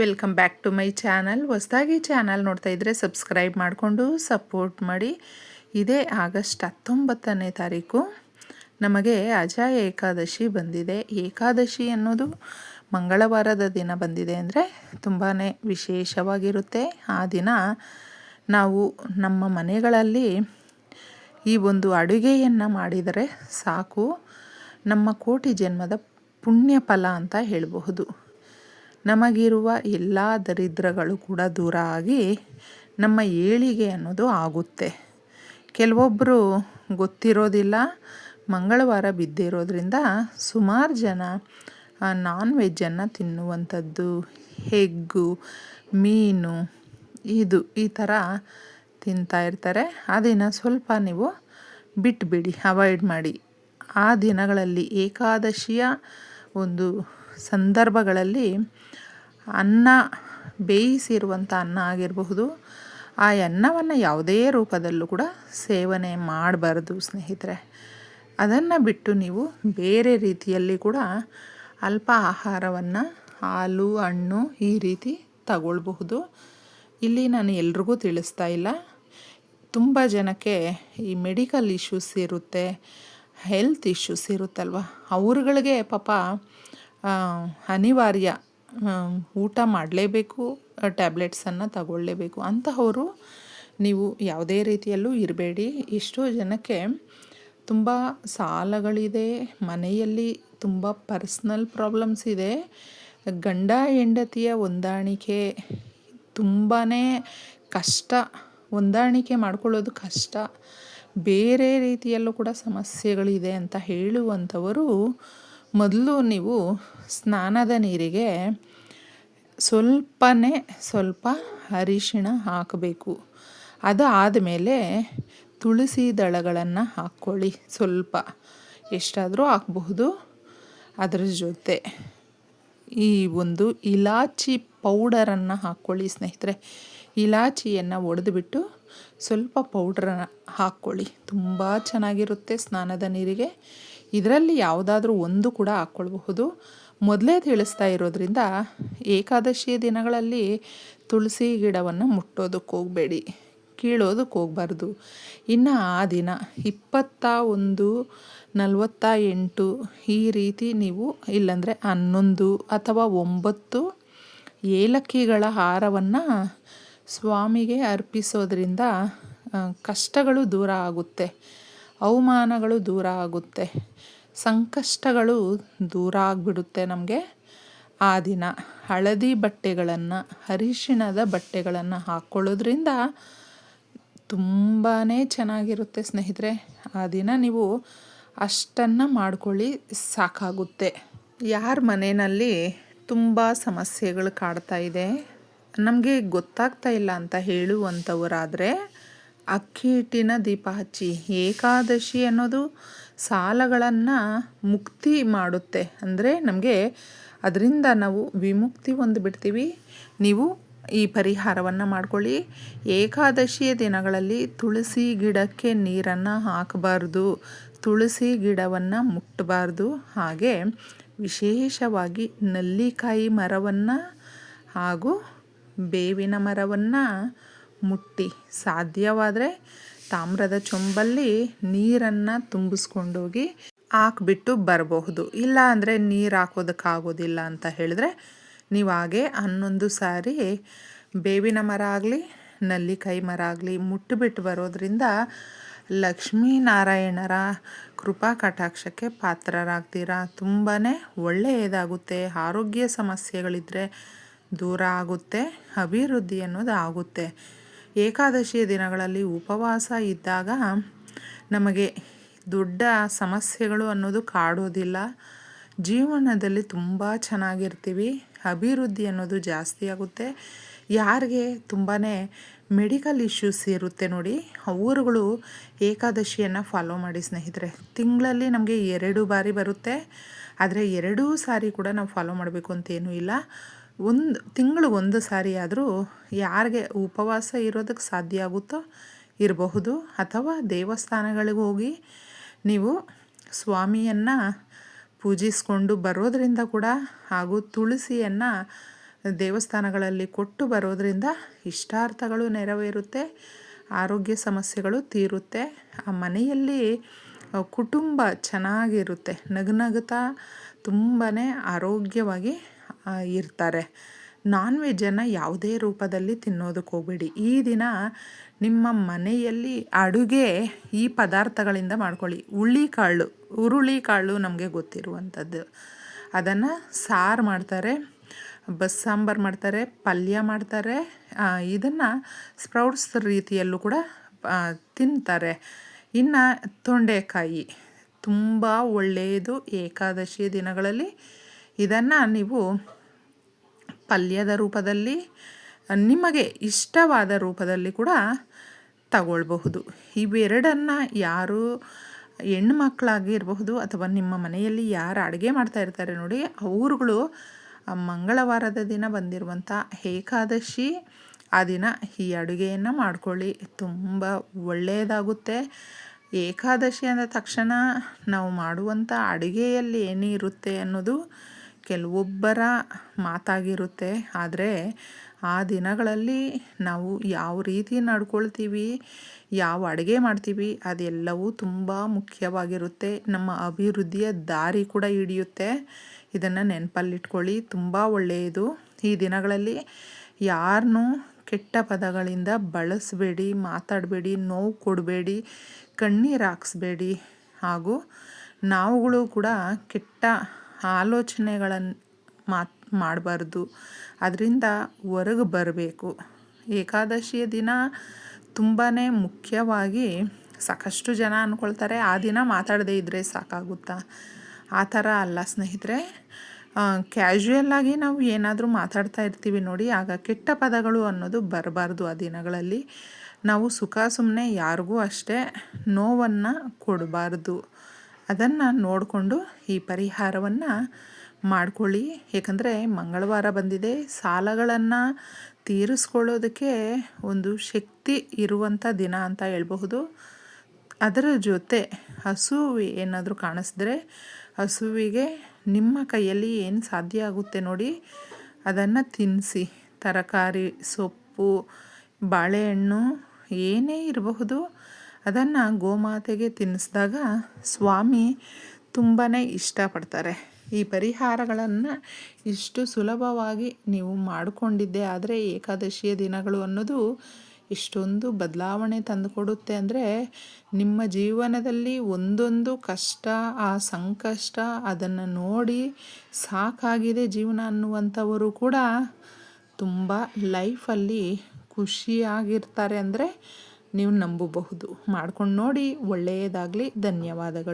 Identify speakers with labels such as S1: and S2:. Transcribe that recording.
S1: Welcome back to my channel ಹೊಸದಾಗಿ channel ನೋಡ್ತಾ ಇದ್ದರೆ ಸಬ್ಸ್ಕ್ರೈಬ್ ಮಾಡಿಕೊಂಡು ಸಪೋರ್ಟ್ ಮಾಡಿ. ಇದೇ ಆಗಸ್ಟ್ ಹತ್ತೊಂಬತ್ತನೇ ತಾರೀಕು. ನಮಗೆ ಅಜಾ ಏಕಾದಶಿ ಬಂದಿದೆ. ಏಕಾದಶಿ ಅನ್ನೋದು ಮಂಗಳವಾರದ ದಿನ ಬಂದಿದೆ ಅಂದರೆ ತುಂಬಾ ವಿಶೇಷವಾಗಿರುತ್ತೆ. ಆ ದಿನ ನಾವು ನಮ್ಮ ಮನೆಗಳಲ್ಲಿ ಈ ಒಂದು ಅಡುಗೆಯನ್ನು ಮಾಡಿದರೆ ಸಾಕು. ನಮ್ಮ ಕೋಟಿ ಜನ್ಮದ ಪುಣ್ಯ ಫಲ ಅಂತ ಹೇಳಬಹುದು. ನಮಗಿರುವ ಎಲ್ಲ ದರಿದ್ರಗಳು ಕೂಡ ದೂರ ಆಗಿ ನಮ್ಮ ಏಳಿಗೆ ಅನ್ನೋದು ಆಗುತ್ತೆ. ಕೆಲವೊಬ್ಬರು ಗೊತ್ತಿರೋದಿಲ್ಲ, ಮಂಗಳವಾರ ಬಿದ್ದಿರೋದ್ರಿಂದ ಸುಮಾರು ಜನ ನಾನ್ ವೆಜ್ಜನ್ನು ತಿನ್ನುವಂಥದ್ದು, ಹೆಗ್ಗು, ಮೀನು, ಇದು, ಈ ಥರ ತಿಂತಾ ಇರ್ತಾರೆ. ಆ ದಿನ ಸ್ವಲ್ಪ ನೀವು ಬಿಟ್ಟುಬಿಡಿ ಅವಾಯ್ಡ್ ಮಾಡಿ. ಆ ದಿನಗಳಲ್ಲಿ ಏಕಾದಶಿಯ ಒಂದು ಸಂದರ್ಭಗಳಲ್ಲಿ ಅನ್ನ ಬೇಯಿಸಿರುವಂಥ ಅನ್ನ ಆಗಿರಬಹುದು. ಆ ಅನ್ನವನ್ನು ಯಾವುದೇ ರೂಪದಲ್ಲೂ ಕೂಡ ಸೇವನೆ ಮಾಡಬಾರ್ದು ಸ್ನೇಹಿತರೆ. ಅದನ್ನು ಬಿಟ್ಟು ನೀವು ಬೇರೆ ರೀತಿಯಲ್ಲಿ ಕೂಡ ಅಲ್ಪ ಆಹಾರವನ್ನು ಹಾಲು, ಹಣ್ಣು ಈ ರೀತಿ ತಗೊಳ್ಬಹುದು. ಇಲ್ಲಿ ನಾನು ಎಲ್ರಿಗೂ ತಿಳಿಸ್ತಾ ಇಲ್ಲ. ತುಂಬ ಜನಕ್ಕೆ ಈ ಮೆಡಿಕಲ್ ಇಶ್ಯೂಸ್ ಇರುತ್ತೆ, ಹೆಲ್ತ್ ಇಶ್ಯೂಸ್ ಇರುತ್ತಲ್ವ? ಅವ್ರುಗಳಿಗೆ ಪಾಪ ಅನಿವಾರ್ಯ ಊಟ ಮಾಡಲೇಬೇಕು ಟ್ಯಾಬ್ಲೆಟ್ಸನ್ನು ತಗೊಳ್ಳೇಬೇಕು. ಅಂತಹವರು ನೀವು ಯಾವುದೇ ರೀತಿಯಲ್ಲೂ ಇರಬೇಡಿ. ಎಷ್ಟೋ ಜನಕ್ಕೆ ತುಂಬ ಸಾಲಗಳಿದೆ, ಮನೆಯಲ್ಲಿ ತುಂಬ ಪರ್ಸ್ನಲ್ ಪ್ರಾಬ್ಲಮ್ಸ್ ಇದೆ. ಗಂಡ ಹೆಂಡತಿಯ ಹೊಂದಾಣಿಕೆ ತುಂಬಾ ಕಷ್ಟ. ಹೊಂದಾಣಿಕೆ ಮಾಡ್ಕೊಳ್ಳೋದು ಕಷ್ಟ. ಬೇರೆ ರೀತಿಯಲ್ಲೂ ಕೂಡ ಸಮಸ್ಯೆಗಳಿದೆ ಅಂತ ಹೇಳುವಂಥವರು ಮೊದಲು ನೀವು ಸ್ನಾನದ ನೀರಿಗೆ ಸ್ವಲ್ಪನೇ ಸ್ವಲ್ಪ ಅರಿಶಿಣ ಹಾಕಬೇಕು. ಅದು ಆದಮೇಲೆ ತುಳಸಿ ದಳಗಳನ್ನು ಹಾಕ್ಕೊಳ್ಳಿ ಸ್ವಲ್ಪ. ಎಷ್ಟಾದರೂ ಹಾಕಬಹುದು. ಅದರ ಜೊತೆ ಈ ಒಂದು ಇಲಾಚಿ ಪೌಡರನ್ನು ಹಾಕ್ಕೊಳ್ಳಿ ಸ್ನೇಹಿತರೆ. ಇಲಾಚಿಯನ್ನು ಒಡೆದುಬಿಟ್ಟು ಸ್ವಲ್ಪ ಪೌಡ್ರನ್ನು ಹಾಕ್ಕೊಳ್ಳಿ. ತುಂಬ ಚೆನ್ನಾಗಿರುತ್ತೆ ಸ್ನಾನದ ನೀರಿಗೆ. ಇದರಲ್ಲಿ ಯಾವುದಾದ್ರೂ ಒಂದು ಕೂಡ ಹಾಕ್ಕೊಳ್ಬಹುದು. ಮೊದಲೇ ತಿಳಿಸ್ತಾ ಇರೋದ್ರಿಂದ ಏಕಾದಶಿಯ ದಿನಗಳಲ್ಲಿ ತುಳಸಿ ಗಿಡವನ್ನು ಮುಟ್ಟೋದಕ್ಕೆ ಹೋಗಬೇಡಿ ಕೀಳೋದಕ್ಕೆ ಹೋಗಬಾರ್ದು. ಇನ್ನು ಆ ದಿನ ಇಪ್ಪತ್ತ ಒಂದು, ನಲವತ್ತ ಎಂಟು ಈ ರೀತಿ ನೀವು ಇಲ್ಲಾಂದರೆ ಹನ್ನೊಂದು ಅಥವಾ ಒಂಬತ್ತು ಏಲಕ್ಕಿಗಳ ಹಾರವನ್ನು ಸ್ವಾಮಿಗೆ ಅರ್ಪಿಸೋದ್ರಿಂದ ಕಷ್ಟಗಳು ದೂರ ಆಗುತ್ತೆ. ಅವಮಾನಗಳು ದೂರ ಆಗುತ್ತೆ. ಸಂಕಷ್ಟಗಳು ದೂರ ಆಗಿಬಿಡುತ್ತೆ ನಮಗೆ. ಆ ದಿನ ಹಳದಿ ಬಟ್ಟೆಗಳನ್ನು, ಅರಿಶಿಣದ ಬಟ್ಟೆಗಳನ್ನು ಹಾಕ್ಕೊಳ್ಳೋದ್ರಿಂದ ತುಂಬಾ ಚೆನ್ನಾಗಿರುತ್ತೆ ಸ್ನೇಹಿತರೆ. ಆ ದಿನ ನೀವು ಅಷ್ಟನ್ನು ಮಾಡ್ಕೊಳ್ಳಿ ಸಾಕಾಗುತ್ತೆ. ಯಾರ ಮನೆಯಲ್ಲಿ ತುಂಬ ಸಮಸ್ಯೆಗಳು ಕಾಡ್ತಾ ಇದೆ, ನಮಗೆ ಗೊತ್ತಾಗ್ತಾ ಇಲ್ಲ ಅಂತ ಹೇಳುವಂಥವರಾದರೆ ಅಕ್ಕಿ ಹಿಟ್ಟಿನ ದೀಪ ಹಚ್ಚಿ ಏಕಾದಶಿ ಅನ್ನೋದು ಸಾಲಗಳನ್ನು ಮುಕ್ತಿ ಮಾಡುತ್ತೆ. ಅಂದರೆ ನಮಗೆ ಅದರಿಂದ ನಾವು ವಿಮುಕ್ತಿ ಬಿಡ್ತೀವಿ ನೀವು ಈ ಪರಿಹಾರವನ್ನು ಮಾಡ್ಕೊಳ್ಳಿ. ಏಕಾದಶಿಯ ದಿನಗಳಲ್ಲಿ ತುಳಸಿ ಗಿಡಕ್ಕೆ ನೀರನ್ನು ಹಾಕಬಾರ್ದು. ತುಳಸಿ ಗಿಡವನ್ನು ಮುಟ್ಟಬಾರ್ದು. ಹಾಗೆ ವಿಶೇಷವಾಗಿ ನಲ್ಲಿಕಾಯಿ ಮರವನ್ನು ಹಾಗೂ ಬೇವಿನ ಮರವನ್ನು ಮುಟ್ಟಿ. ಸಾಧ್ಯವಾದರೆ ತಾಮ್ರದ ಚೊಂಬಲ್ಲಿ ನೀರನ್ನು ತುಂಬಿಸ್ಕೊಂಡೋಗಿ ಹಾಕ್ಬಿಟ್ಟು ಬರಬಹುದು. ಇಲ್ಲ ಅಂದರೆ ನೀರು ಹಾಕೋದಕ್ಕಾಗೋದಿಲ್ಲ ಅಂತ ಹೇಳಿದ್ರೆ ನೀವು ಹಾಗೆ ಹನ್ನೊಂದು ಸಾರಿ ಬೇವಿನ ಮರ ಆಗಲಿ, ನಲ್ಲಿಕಾಯಿ ಮರ ಆಗಲಿ ಮುಟ್ಟುಬಿಟ್ಟು ಬರೋದ್ರಿಂದ ಲಕ್ಷ್ಮೀನಾರಾಯಣರ ಕೃಪಾ ಕಟಾಕ್ಷಕ್ಕೆ ಪಾತ್ರರಾಗ್ತೀರಾ? ತುಂಬಾ ಒಳ್ಳೆಯದಾಗುತ್ತೆ. ಆರೋಗ್ಯ ಸಮಸ್ಯೆಗಳಿದ್ದರೆ ದೂರ ಆಗುತ್ತೆ, ಅಭಿವೃದ್ಧಿ ಅನ್ನೋದು ಆಗುತ್ತೆ. ಏಕಾದಶಿಯ ದಿನಗಳಲ್ಲಿ ಉಪವಾಸ ಇದ್ದಾಗ ನಮಗೆ ದೊಡ್ಡ ಸಮಸ್ಯೆಗಳು ಅನ್ನೋದು ಕಾಡೋದಿಲ್ಲ. ಜೀವನದಲ್ಲಿ ತುಂಬ ಚೆನ್ನಾಗಿರ್ತೀವಿ. ಅಭಿವೃದ್ಧಿ ಅನ್ನೋದು ಜಾಸ್ತಿ ಆಗುತ್ತೆ. ಯಾರಿಗೆ ತುಂಬಾ ಮೆಡಿಕಲ್ ಇಶ್ಯೂಸ್ ಇರುತ್ತೆ ನೋಡಿ, ಅವರುಗಳು ಏಕಾದಶಿಯನ್ನು ಫಾಲೋ ಮಾಡಿ ಸ್ನೇಹಿತರೆ. ತಿಂಗಳಲ್ಲಿ ನಮಗೆ ಎರಡು ಬಾರಿ ಬರುತ್ತೆ. ಆದರೆ ಎರಡೂ ಸಾರಿ ಕೂಡ ನಾವು ಫಾಲೋ ಮಾಡಬೇಕು ಅಂತೇನೂ ಇಲ್ಲ. ಒಂದು ತಿಂಗಳು ಒಂದು ಸಾರಿ ಆದರೂ ಯಾರಿಗೆ ಉಪವಾಸ ಇರೋದಕ್ಕೆ ಸಾಧ್ಯ ಆಗುತ್ತೋ ಇರಬಹುದು. ಅಥವಾ ದೇವಸ್ಥಾನಗಳಿಗೆ ಹೋಗಿ ನೀವು ಸ್ವಾಮಿಯನ್ನು ಪೂಜಿಸ್ಕೊಂಡು ಬರೋದರಿಂದ ಕೂಡ ಹಾಗೂ ತುಳಸಿಯನ್ನು ದೇವಸ್ಥಾನಗಳಲ್ಲಿ ಕೊಟ್ಟು ಬರೋದರಿಂದ ಇಷ್ಟಾರ್ಥಗಳು ನೆರವೇರುತ್ತೆ, ಆರೋಗ್ಯ ಸಮಸ್ಯೆಗಳು ತೀರುತ್ತೆ, ಆ ಮನೆಯಲ್ಲಿ ಕುಟುಂಬ ಚೆನ್ನಾಗಿರುತ್ತೆ ನಗುನಗುತ್ತಾ ತುಂಬಾ ಆರೋಗ್ಯವಾಗಿ ಇರ್ತಾರೆ. ನಾನ್ ವೆಜ್ಜನ್ನು ಯಾವುದೇ ರೂಪದಲ್ಲಿ ತಿನ್ನೋದಕ್ಕೆ ಹೋಗಬೇಡಿ. ಈ ದಿನ ನಿಮ್ಮ ಮನೆಯಲ್ಲಿ ಅಡುಗೆ ಈ ಪದಾರ್ಥಗಳಿಂದ ಮಾಡ್ಕೊಳ್ಳಿ. ಹುಳಿಕಾಳು ಹುರುಳಿ ಕಾಳು ನಮಗೆ ಗೊತ್ತಿರುವಂಥದ್ದು. ಅದನ್ನು ಸಾರು ಮಾಡ್ತಾರೆ, ಬಸ್ ಸಾಂಬಾರು ಮಾಡ್ತಾರೆ, ಪಲ್ಯ ಮಾಡ್ತಾರೆ ಇದನ್ನು ಸ್ಪ್ರೌಟ್ಸ್ ರೀತಿಯಲ್ಲೂ ಕೂಡ ತಿಂತಾರೆ. ಇನ್ನು ತೊಂಡೆಕಾಯಿ, ತುಂಬ ಒಳ್ಳೆಯದು ಏಕಾದಶಿ ದಿನಗಳಲ್ಲಿ. ಇದನ್ನು ನೀವು ಪಲ್ಯದ ರೂಪದಲ್ಲಿ, ನಿಮಗೆ ಇಷ್ಟವಾದ ರೂಪದಲ್ಲಿ ಕೂಡ ತಗೊಳ್ಬಹುದು. ಇವೆರಡನ್ನು ಯಾರು ಹೆಣ್ಣು ಮಕ್ಕಳಾಗಿರಬಹುದು ಅಥವಾ ನಿಮ್ಮ ಮನೆಯಲ್ಲಿ ಯಾರು ಅಡುಗೆ ಮಾಡ್ತಾ ಇರ್ತಾರೆ ನೋಡಿ, ಅವರುಗಳು ಮಂಗಳವಾರದ ದಿನ ಬಂದಿರುವಂಥ ಏಕಾದಶಿ, ಆ ದಿನ ಈ ಅಡುಗೆಯನ್ನು ಮಾಡ್ಕೊಳ್ಳಿ. ತುಂಬ ಒಳ್ಳೆಯದಾಗುತ್ತೆ. ಏಕಾದಶಿ ಅಂದ ತಕ್ಷಣ ನಾವು ಮಾಡುವಂಥ ಅಡುಗೆಯಲ್ಲಿ ಏನಿರುತ್ತೆ ಅನ್ನೋದು ಕೆಲವೊಬ್ಬರ ಮಾತಾಗಿರುತ್ತೆ. ಆದರೆ ಆ ದಿನಗಳಲ್ಲಿ ನಾವು ಯಾವ ರೀತಿ ನಡ್ಕೊಳ್ತೀವಿ, ಯಾವ ಅಡುಗೆ ಮಾಡ್ತೀವಿ, ಅದೆಲ್ಲವೂ ತುಂಬ ಮುಖ್ಯವಾಗಿರುತ್ತೆ. ನಮ್ಮ ಅಭಿವೃದ್ಧಿಯ ದಾರಿ ಕೂಡ ಹಿಡಿಯುತ್ತೆ. ಇದನ್ನು ನೆನಪಲ್ಲಿಟ್ಕೊಳ್ಳಿ, ತುಂಬ ಒಳ್ಳೆಯದು. ಈ ದಿನಗಳಲ್ಲಿ ಯಾರನ್ನು ಕೆಟ್ಟ ಪದಗಳಿಂದ ಬಳಸಬೇಡಿ, ಮಾತಾಡಬೇಡಿ, ನೋವು ಕೊಡಬೇಡಿ, ಕಣ್ಣೀರು ಹಾಕ್ಸ್ಬೇಡಿ. ಹಾಗೂ ನಾವುಗಳು ಕೂಡ ಕೆಟ್ಟ ಆಲೋಚನೆಗಳನ್ನು ಮಾತು, ಮಾಡಬಾರ್ದು. ಅದರಿಂದ ಹೊರಗೆ ಬರಬೇಕು. ಏಕಾದಶಿಯ ದಿನ ತುಂಬಾ ಮುಖ್ಯವಾಗಿ ಸಾಕಷ್ಟು ಜನ ಅಂದ್ಕೊಳ್ತಾರೆ ಆ ದಿನ ಮಾತಾಡದೇ ಇದ್ದರೆ ಸಾಕಾಗುತ್ತಾ? ಆ ಥರ ಅಲ್ಲ ಸ್ನೇಹಿತರೆ. ಕ್ಯಾಶುಯಲ್ಲಾಗಿ ನಾವು ಏನಾದರೂ ಮಾತಾಡ್ತಾ ಇರ್ತೀವಿ ನೋಡಿ, ಆಗ ಕೆಟ್ಟ ಪದಗಳು ಅನ್ನೋದು ಬರಬಾರ್ದು ಆ ದಿನಗಳಲ್ಲಿ. ನಾವು ಸುಖ ಸುಮ್ಮನೆ ಯಾರಿಗೂ ಅಷ್ಟೇ ನೋವನ್ನು ಕೊಡಬಾರ್ದು. ಅದನ್ನು ನೋಡಿಕೊಂಡು ಈ ಪರಿಹಾರವನ್ನು ಮಾಡಿಕೊಳ್ಳಿ. ಏಕೆಂದರೆ ಮಂಗಳವಾರ ಬಂದಿದೆ. ಸಾಲಗಳನ್ನು ತೀರಿಸ್ಕೊಳ್ಳೋದಕ್ಕೆ ಒಂದು ಶಕ್ತಿ ಇರುವಂಥ ದಿನ ಅಂತ ಹೇಳ್ಬಹುದು. ಅದರ ಜೊತೆ ಹಸು ಏನಾದರೂ ಕಾಣಿಸಿದ್ರೆ ಹಸುವಿಗೆ ನಿಮ್ಮ ಕೈಯಲ್ಲಿ ಏನು ಸಾಧ್ಯ ಆಗುತ್ತೆ ನೋಡಿ. ಅದನ್ನು ತಿನ್ನಿಸಿ ತರಕಾರಿ, ಸೊಪ್ಪು, ಬಾಳೆಹಣ್ಣು ಏನೇ ಇರಬಹುದು. ಅದನ್ನು ಗೋಮಾತೆಗೆ ತಿನ್ನಿಸಿದಾಗ ಸ್ವಾಮಿ ತುಂಬಾ ಇಷ್ಟಪಡ್ತಾರೆ. ಈ ಪರಿಹಾರಗಳನ್ನು ಇಷ್ಟು ಸುಲಭವಾಗಿ ನೀವು ಮಾಡಿಕೊಂಡಿದ್ದೆ ಆದರೆ ಏಕಾದಶಿಯ ದಿನಗಳು ಅನ್ನೋದು ಇಷ್ಟೊಂದು ಬದಲಾವಣೆ ತಂದುಕೊಡುತ್ತೆ ಅಂದರೆ ನಿಮ್ಮ ಜೀವನದಲ್ಲಿ ಒಂದೊಂದು ಕಷ್ಟ, ಆ ಸಂಕಷ್ಟ ಅದನ್ನು ನೋಡಿ ಸಾಕಾಗಿದೆ ಜೀವನ ಅನ್ನುವಂಥವರು ಕೂಡ ತುಂಬ ಲೈಫಲ್ಲಿ ಖುಷಿಯಾಗಿರ್ತಾರೆ ಅಂದರೆ ನೀವು ನಂಬಬಹುದು. ಮಾಡ್ಕೊಂಡು ನೋಡಿ ಒಳ್ಳೆಯದಾಗಲಿ ಧನ್ಯವಾದಗಳು.